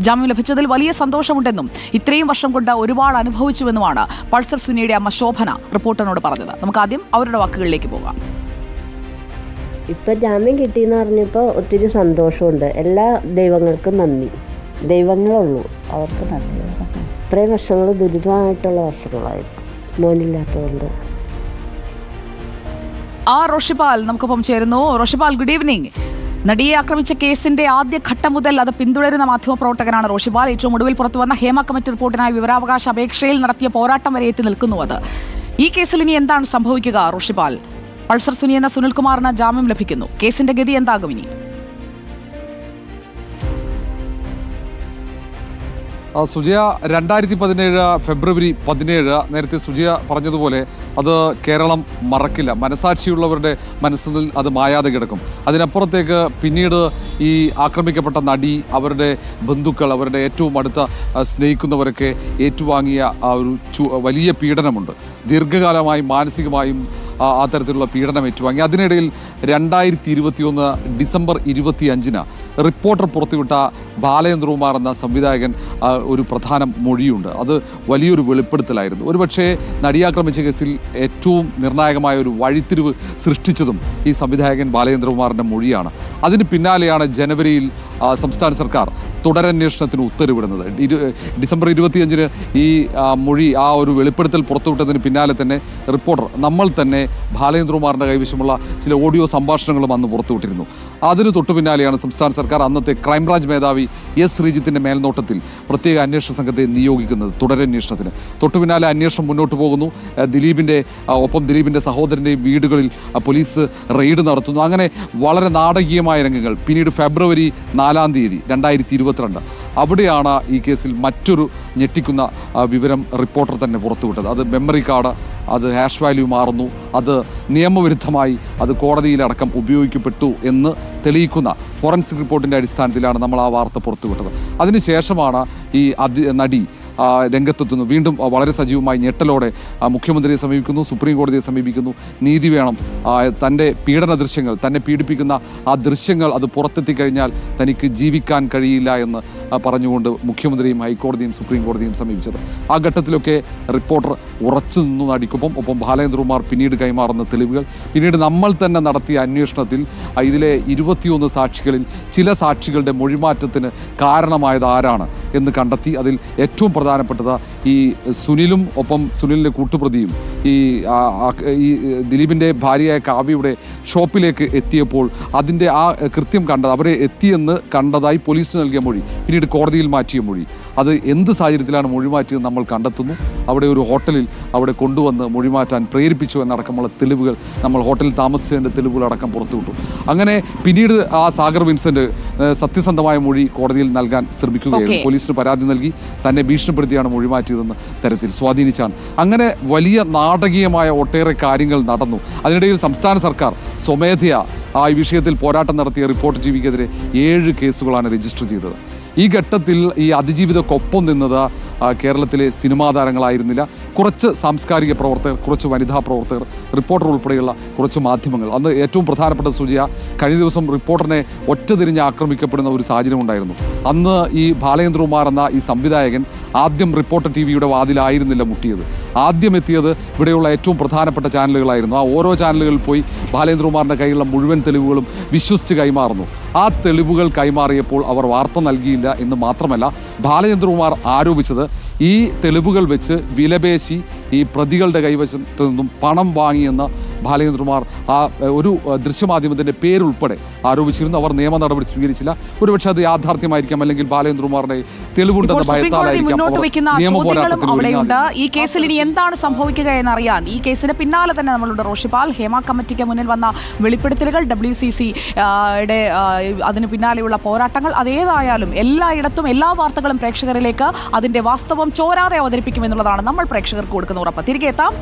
ജാമ്യം ലഭിച്ചതിൽ വലിയ സന്തോഷമുണ്ടെന്നും ഇത്രയും വർഷം കൊണ്ട് ഒരുപാട് അനുഭവിച്ചുവെന്നുമാണ് പൾസർ സുനിയുടെ അമ്മ ശോഭന റിപ്പോർട്ടറിനോട് പറഞ്ഞത്. നമുക്ക് ആദ്യം അവരുടെ വാക്കുകളിലേക്ക് പോകാം. ഇപ്പം ജാമ്യം കിട്ടിയെന്ന് പറഞ്ഞപ്പോൾ ഒത്തിരി സന്തോഷമുണ്ട്. എല്ലാ ദൈവങ്ങൾക്കും നന്ദി. ദൈവങ്ങളുള്ളൂ അവർക്ക് നന്ദി. ഇത്രയും വർഷങ്ങൾ ദുരിതമായിട്ടുള്ള വർഷങ്ങളായിരുന്നു. മോനില്ലാത്തതുകൊണ്ട്. ആ റോഷിപാൽ നമുക്കൊപ്പം ചേരുന്നു. റോഷിപാൽ ഗുഡ് ഈവനിങ് നടിയെ ആക്രമിച്ച കേസിന്റെ ആദ്യ ഘട്ടം മുതൽ അത് പിന്തുടരുന്ന മാധ്യമപ്രവർത്തകനാണ് റോഷിപാൽ ഏറ്റവും ഒടുവിൽ പുറത്തുവന്ന ഹേമ കമ്മിറ്റി റിപ്പോർട്ടിനായി വിവരാവകാശ അപേക്ഷയിൽ നടത്തിയ പോരാട്ടം വരെ എത്തി നിൽക്കുന്നു അത്. ഈ കേസിൽ ഇനി എന്താണ് സംഭവിക്കുക റോഷിപാൽ പൾസർ സുനി എന്ന സുനിൽകുമാറിന് ജാമ്യം ലഭിക്കുന്നു. കേസിന്റെ ഗതി എന്താകും ഇനി? സുജയ രണ്ടായിരത്തി പതിനേഴ് ഫെബ്രുവരി പതിനേഴ് നേരത്തെ സുജയ പറഞ്ഞതുപോലെ അത് കേരളം മറക്കില്ല. മനസാക്ഷിയുള്ളവരുടെ മനസ്സിൽ അത് മായാതെ കിടക്കും. അതിനപ്പുറത്തേക്ക് പിന്നീട് ഈ ആക്രമിക്കപ്പെട്ട നടി അവരുടെ ബന്ധുക്കൾ അവരുടെ ഏറ്റവും അടുത്ത സ്നേഹിക്കുന്നവരൊക്കെ ഏറ്റുവാങ്ങിയ ആ ഒരു വലിയ പീഡനമുണ്ട്. ദീർഘകാലമായി മാനസികമായും ആ ആ തരത്തിലുള്ള പീഡനം ഏറ്റുവാങ്ങി. അതിനിടയിൽ രണ്ടായിരത്തി ഇരുപത്തിയൊന്ന് ഡിസംബർ ഇരുപത്തി അഞ്ചിന് റിപ്പോർട്ടർ പുറത്തുവിട്ട ബാലചന്ദ്രകുമാർ എന്ന സംവിധായകൻ ഒരു പ്രധാന മൊഴിയുണ്ട്. അത് വലിയൊരു വെളിപ്പെടുത്തലായിരുന്നു. ഒരുപക്ഷെ നടിയാക്രമിച്ച കേസിൽ ഏറ്റവും നിർണായകമായ ഒരു വഴിത്തിരിവ് സൃഷ്ടിച്ചതും ഈ സംവിധായകൻ ബാലചന്ദ്രകുമാറിന്റെ മൊഴിയാണ്. അതിന് പിന്നാലെയാണ് ജനുവരിയിൽ സംസ്ഥാന സർക്കാർ തുടരന്വേഷണത്തിന് ഉത്തരവിടുന്നത്. ഡിസംബർ ഇരുപത്തിയഞ്ചിന് ഈ മൊഴി ആ ഒരു വെളിപ്പെടുത്തൽ പുറത്തുവിട്ടതിന് പിന്നാലെ തന്നെ റിപ്പോർട്ടർ നമ്മൾ തന്നെ ബാലേന്ദ്രകുമാറിന്റെ കൈവശമുള്ള ചില ഓഡിയോ സംഭാഷണങ്ങളും അന്ന് പുറത്തുവിട്ടിരുന്നു. അതിന് തൊട്ടു പിന്നാലെയാണ് സംസ്ഥാന സർക്കാർ അന്നത്തെ ക്രൈംബ്രാഞ്ച് മേധാവി എസ്. ശ്രീജിത്തിന്റെ മേൽനോട്ടത്തിൽ പ്രത്യേക അന്വേഷണ സംഘത്തെ നിയോഗിക്കുന്നത് തുടരന്വേഷണത്തിന്. തൊട്ടു പിന്നാലെ അന്വേഷണം മുന്നോട്ട് പോകുന്നു. ദിലീപിന്റെ ഒപ്പം ദിലീപിന്റെ സഹോദരന്റെയും വീടുകളിൽ പോലീസ് റെയ്ഡ് നടത്തുന്നു. അങ്ങനെ വളരെ നാടകീയമായ രംഗങ്ങൾ. പിന്നീട് ഫെബ്രുവരി നാലാം തീയതി രണ്ടായിരത്തി ഇരുപത്തിരണ്ട്. അവിടെയാണ് ഈ കേസിൽ മറ്റൊരു ഞെട്ടിക്കുന്ന വിവരം റിപ്പോർട്ടർ തന്നെ പുറത്തുവിട്ടത്. അത് മെമ്മറി കാർഡ് അത് ഹാഷ് വാല്യൂ മാറുന്നു അത് നിയമവിരുദ്ധമായി അത് കോടതിയിലടക്കം ഉപയോഗിക്കപ്പെട്ടു എന്ന് തെളിയിക്കുന്ന ഫോറൻസിക് റിപ്പോർട്ടിന്റെ അടിസ്ഥാനത്തിലാണ് നമ്മൾ ആ വാർത്ത പുറത്തുവിട്ടത്. അതിനുശേഷമാണ് ഈ നടി രംഗത്തെത്തുന്നു. വീണ്ടും വളരെ സജീവമായി ഞെട്ടലോടെ മുഖ്യമന്ത്രിയെ സമീപിക്കുന്നു സുപ്രീം കോടതിയെ സമീപിക്കുന്നു. നീതി വേണം. തന്റെ പീഡന ദൃശ്യങ്ങൾ തന്നെ പീഡിപ്പിക്കുന്ന ആ ദൃശ്യങ്ങൾ അത് പുറത്തെത്തിക്കഴിഞ്ഞാൽ തനിക്ക് ജീവിക്കാൻ കഴിയില്ല എന്ന് പറഞ്ഞുകൊണ്ട് മുഖ്യമന്ത്രിയും ഹൈക്കോടതിയും സുപ്രീം കോടതിയും സമീപിച്ചത്. ആ ഘട്ടത്തിലൊക്കെ റിപ്പോർട്ടർ ഉറച്ചു നിന്നു നടിക്കൊപ്പം. ഒപ്പം ബാലേന്ദ്രകുമാർ പിന്നീട് കൈമാറുന്ന തെളിവുകൾ. പിന്നീട് നമ്മൾ തന്നെ നടത്തിയ അന്വേഷണത്തിൽ ഇതിലെ ഇരുപത്തിയൊന്ന് സാക്ഷികളിൽ ചില സാക്ഷികളുടെ മൊഴിമാറ്റത്തിന് കാരണമായത് ആരാണ്? എന്ന് കണ്ടെത്തി അതിൽ ഏറ്റവും പ്രധാനപ്പെട്ടത് ഈ സുനിലും ഒപ്പം സുനിലിന്റെ കൂട്ടുപ്രതിയും ഈ ഈ ദിലീപിന്റെ ഭാര്യയായ കാവ്യയുടെ ഷോപ്പിലേക്ക് എത്തിയപ്പോൾ അതിന്റെ ആ കൃത്യം കണ്ടത് അവരെ എത്തിയെന്ന് കണ്ടതായി പോലീസ് നൽകിയ മൊഴി പിന്നീട് കോടതിയിൽ മാറ്റിയ മൊഴി. അത് എന്ത് സാഹചര്യത്തിലാണ് മൊഴി മാറ്റിയത് നമ്മൾ കണ്ടെത്തുന്നു. അവിടെ ഒരു ഹോട്ടലിൽ അവിടെ കൊണ്ടുവന്ന് മൊഴിമാറ്റാൻ പ്രേരിപ്പിച്ചു എന്നടക്കമുള്ള തെളിവുകൾ നമ്മൾ ഹോട്ടലിൽ താമസിച്ചതിന്റെ തെളിവുകളടക്കം പുറത്തുവിട്ടു അങ്ങനെ പിന്നീട് ആ സാഗർ വിൻസെന്റ് ഏഹ്, സത്യസന്ധമായ മൊഴി കോടതിയിൽ നൽകാൻ ശ്രമിക്കുകയായിരുന്നു. പോലീസിന് പരാതി നൽകി തന്നെ ഭീഷണിപ്പെടുത്തിയാണ് മൊഴി മാറ്റിയതെന്ന് തരത്തിൽ സ്വാധീനിച്ചാണ്. അങ്ങനെ വലിയ നാടകീയമായ ഒട്ടേറെ കാര്യങ്ങൾ നടന്നു. അതിനിടയിൽ സംസ്ഥാന സർക്കാർ സ്വമേധയാ ആ ഈ വിഷയത്തിൽ പോരാട്ടം നടത്തിയ റിപ്പോർട്ട് ജീവിക്കെതിരെ ഏഴ് കേസുകളാണ് രജിസ്റ്റർ ചെയ്തത്. ഈ ഘട്ടത്തിൽ ഈ അതിജീവിതക്കൊപ്പം നിന്നത് കേരളത്തിലെ സിനിമാ താരങ്ങളായിരുന്നില്ല. കുറച്ച് സാംസ്കാരിക പ്രവർത്തകർ കുറച്ച് വനിതാ പ്രവർത്തകർ റിപ്പോർട്ടർ ഉൾപ്പെടെയുള്ള കുറച്ച് മാധ്യമങ്ങൾ. അന്ന് ഏറ്റവും പ്രധാനപ്പെട്ട സൂചിയ കഴിഞ്ഞ ദിവസം റിപ്പോർട്ടറിനെ ഒറ്റ തിരിഞ്ഞ് ആക്രമിക്കപ്പെടുന്ന ഒരു സാഹചര്യം ഉണ്ടായിരുന്നു. അന്ന് ഈ ബാലചന്ദ്രകുമാർ എന്ന ഈ സംവിധായകൻ ആദ്യം റിപ്പോർട്ടർ ടി വിയുടെ വാതിലായിരുന്നില്ല മുട്ടിയത്. ആദ്യം എത്തിയത് ഇവിടെയുള്ള ഏറ്റവും പ്രധാനപ്പെട്ട ചാനലുകളായിരുന്നു. ആ ഓരോ ചാനലുകളിൽ പോയി ബാലേന്ദ്രകുമാറിന്റെ കയ്യിലുള്ള മുഴുവൻ തെളിവുകളും വിശ്വസിച്ച് കൈമാറുന്നു. ആ തെളിവുകൾ കൈമാറിയപ്പോൾ അവർ വാർത്ത നൽകിയില്ല എന്ന് മാത്രമല്ല ബാലചന്ദ്രകുമാർ ആരോപിച്ചത് ഈ തെളിവുകൾ വെച്ച് വിലപേശി ഈ പ്രതികളുടെ കൈവശത്തു നിന്നും പണം വാങ്ങിയെന്ന് ബാലചന്ദ്രകുമാർ ആ ഒരു ദൃശ്യമാധ്യമത്തിന്റെ പേരുൾപ്പെടെ ആരോപിച്ചിരുന്നു. അവർ നിയമ നടപടി സ്വീകരിച്ചില്ല. ഒരുപക്ഷെ അത് യാഥാർത്ഥ്യമായിരിക്കാം അല്ലെങ്കിൽ ബാലചന്ദ്രകുമാറിന്റെ ഇപ്പോൾ തെളിവുണ്ടെന്ന ഭയത്താലായിരിക്കാം നിയമ. ഈ കേസിൽ ഇനി എന്താണ് സംഭവിക്കുക എന്നറിയാൻ ഈ കേസിന് പിന്നാലെ തന്നെ നമ്മളുടെ റോഷിപാൽ ഹേമ കമ്മിറ്റിക്ക് മുന്നിൽ വന്ന വെളിപ്പെടുത്തലുകൾ ഡബ്ല്യു സി സി യുടെ അതിന് പിന്നാലെയുള്ള പോരാട്ടങ്ങൾ. അതേതായാലും എല്ലായിടത്തും എല്ലാ വാർത്തകളും പ്രേക്ഷകരിലേക്ക് അതിന്റെ വാസ്തവം ചോരാതെ അവതരിപ്പിക്കുമെന്നുള്ളതാണ് നമ്മൾ പ്രേക്ഷകർക്ക് കൊടുക്കുന്ന ഉറപ്പ്. തിരികെ എത്താം.